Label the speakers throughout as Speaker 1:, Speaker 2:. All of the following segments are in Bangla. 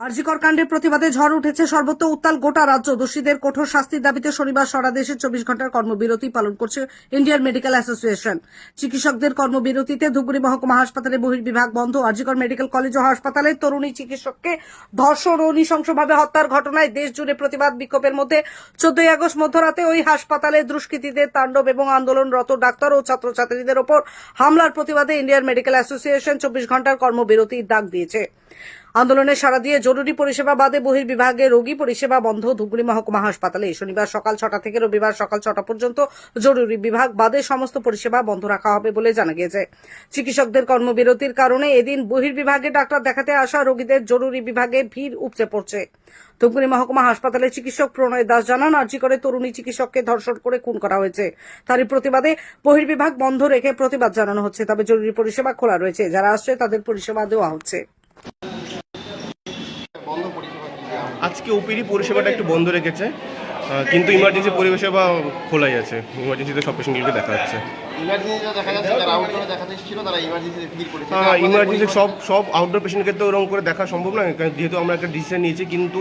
Speaker 1: আরজিকর কাণ্ডের প্রতিবাদে ঝড় উঠেছে সর্বত্র উত্তাল গোটা রাজ্য। দোষীদের কঠোর শাস্তির দাবিতে শনিবার সারা দেশে চব্বিশ ঘণ্টার কর্মবিরতি পালন করছে ইন্ডিয়ান মেডিকেল অ্যাসোসিয়েশন। চিকিৎসকদের কর্মবিরতিতে ধুপগুড়ি মহকুমা হাসপাতালে বহির্বিভাগ বন্ধ। আরজিকর মেডিকেল কলেজ ও হাসপাতালে তরুণী চিকিৎসককে ধর্ষণ ও নৃশংসভাবে হত্যার ঘটনায় দেশ জুড়ে প্রতিবাদ বিক্ষোভের মধ্যে চোদ্দই আগস্ট মধ্যরাতে ওই হাসপাতালে দুষ্কৃতীদের তাণ্ডব এবং আন্দোলনরত ডাক্তার ও ছাত্রছাত্রীদের ওপর হামলার প্রতিবাদে ইন্ডিয়ান মেডিকেল অ্যাসোসিয়েশন চব্বিশ ঘণ্টার কর্মবিরতির ডাক দিয়েছে। আন্দোলনে সারা দিয়ে জরুরি পরিষেবা বাদে বহির্বিভাগে রোগী পরিষেবা বন্ধ ধুপগুড়ি মহকুমা হাসপাতালে। শনিবার সকাল ছটা থেকে রবিবার সকাল ছটা পর্যন্ত জরুরি বিভাগ বাদে সমস্ত পরিষেবা বন্ধ রাখা হবে বলে জানা গিয়েছে। চিকিৎসকদের কর্মবিরতির কারণে এদিন বহির্বিভাগে ডাক্তার দেখাতে আসা রোগীদের জরুরি বিভাগে ভিড় উপচে পড়ছে। ধূপগুড়ি মহকুমা হাসপাতালে চিকিৎসক প্রণয় দাস জানান, আর্জি করে তরুণী চিকিৎসককে ধর্ষণ করে খুন করা হয়েছে। তারই প্রতিবাদে বহির্বিভাগ বন্ধ রেখে প্রতিবাদ জানানো হচ্ছে, তবে জরুরি পরিষেবা খোলা রয়েছে। যারা আসছে তাদের পরিষেবা দেওয়া হচ্ছে।
Speaker 2: আজকে ওপিডি পরিষেবাটা একটু বন্ধ রেখেছে। কিন্তু ইমার্জেন্সি পরিষেবা খোলাই আছে। ইমার্জেন্সিতে সব পেশেন্টগুলোকে দেখা যাচ্ছে। হ্যাঁ ইমার্জেন্সি সব সব আউটডোর পেশেন্টকে তো ওরকম করে দেখা সম্ভব নয় কারণ যেহেতু আমরা একটা ডিসিশন নিয়েছি কিন্তু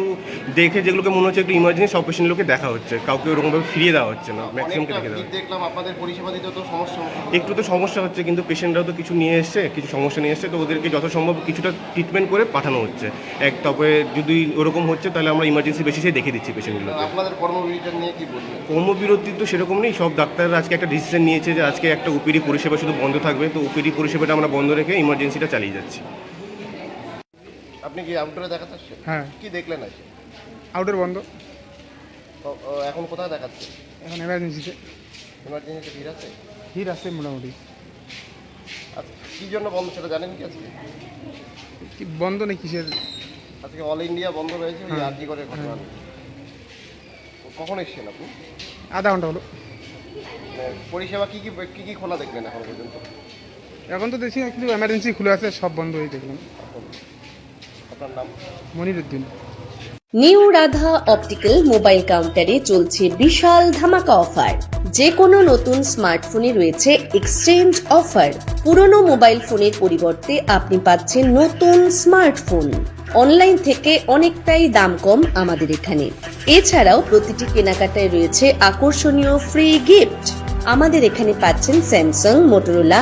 Speaker 2: দেখে যেগুলোকে মনে হচ্ছে একটু ইমার্জেন্সি সব পেশেন্টগুলোকে দেখা হচ্ছে। কাউকে ওরকমভাবে ফিরিয়ে দেওয়া হচ্ছে না ম্যাক্সিমামকে দেখে দেওয়া
Speaker 3: দেখলাম আপনাদের পরিষেবা দিতে তো সমস্যা
Speaker 2: একটু তো সমস্যা হচ্ছে কিন্তু পেশেন্টরাও তো কিছু নিয়ে এসছে কিছু সমস্যা নিয়ে এসছে তো ওদেরকে যথাসম্ভব কিছুটা ট্রিটমেন্ট করে পাঠানো হচ্ছে। এক তবে যদি ওরকম হচ্ছে তাহলে আমরা ইমার্জেন্সি বেসিসে দেখে দিচ্ছি পেশেন্টগুলোকে
Speaker 3: আপনাদের কর্মবিরতিটা নিয়ে কি বলবেন?
Speaker 2: কর্মবিরতি তো সেরকম নেই সব ডাক্তাররা আজকে একটা ডিসিশন নিয়েছে যে আজকে একটা ওপিডি পরিষেবা শুধু বন্ধ থাকবে তো ওপিডি পরিষেবাটা আমরা বন্ধ রেখে ইমার্জেন্সিটা চালিয়ে যাচ্ছি।
Speaker 3: আপনি কি আউটডোরে দেখাতে আসছেন?
Speaker 4: হ্যাঁ।
Speaker 3: কি দেখলেন আছে
Speaker 4: আউটডোর বন্ধ।
Speaker 3: এখন কোথায় দেখাচ্ছে?
Speaker 4: এখন এমার্জেন্সিতে
Speaker 3: ইমার্জেন্সিতে ভিড় আছে?
Speaker 4: ভিড় আছে মোটামুটি।
Speaker 3: আচ্ছা কী জন্য বন্ধ সেটা জানেন কি আজকে?
Speaker 4: কি বন্ধ নেই কিসের?
Speaker 3: আজকে অল ইন্ডিয়া বন্ধ রয়েছে ওই
Speaker 4: হ্যাঁ।
Speaker 3: আরজি করে ঘটনা। কখন এসেছেন আপনি?
Speaker 4: আধা ঘণ্টা হলো।
Speaker 3: মানে পরিষেবা কি কি কি কি খোলা দেখলেন এখন পর্যন্ত?
Speaker 4: এখন তো দেখছি কিন্তু এমার্জেন্সি খুলে আছে সব বন্ধ হয়ে দেখলাম।
Speaker 3: আপনার নাম?
Speaker 4: Moniruddin.
Speaker 5: New Radha optical mobile কাউন্টারে চলছে বিশাল ধামাকা অফার। যে কোনো নতুন স্মার্টফোনে রয়েছে এক্সচেঞ্জ অফার। পুরনো মোবাইল ফোনের পরিবর্তে আপনি পাচ্ছেন নতুন স্মার্টফোন। অনলাইন থেকে অনেকটাই দাম কম আমাদের এখানে। এছাড়াও প্রতিটি কেনাকাটায় রয়েছে আকর্ষণীয় ফ্রি গিফট আমাদের এখানে পাচ্ছেন Samsung Motorola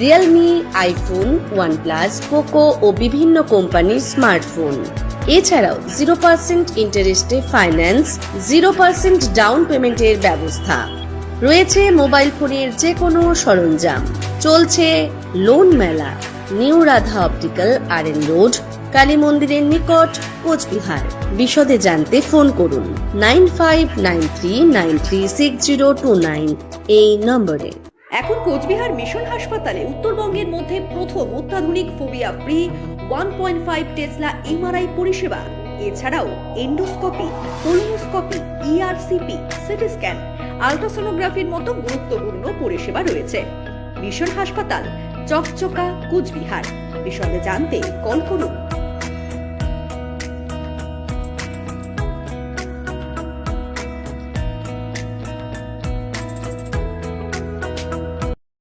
Speaker 5: Realme iPhone OnePlus Poco ও বিভিন্ন কোম্পানির স্মার্টফোন এছাড়াও জিরো পার্সেন্ট ইন্টারেস্টে ফাইন্যান্স জিরো পার্সেন্ট ডাউন পেমেন্টের ব্যবস্থা। রয়েছে মোবাইল ফোনের যে কোনো সরঞ্জাম। চলছে লোন মেলা new Radha optical R N road Kali মন্দিরের নিকট কোচবিহার। বিশদে জানতে ফোন করুন nine five nine nine six zero two nine এই নম্বরে।
Speaker 6: এখন কোচবিহার মিশন হাসপাতালে উত্তরবঙ্গের মধ্যে প্রথম অত্যাধুনিক phobia free one point five tesla MRI পরিষেবা। এছাড়াও endoscopy colonoscopy ERCP CT scan, আলট্রাসোনোগ্রাফির মতো গুরুত্বপূর্ণ পরিষেবা রয়েছে। মিশন হাসপাতাল, চকচকা, কুচবিহার। বিশদে জানতে কল করুন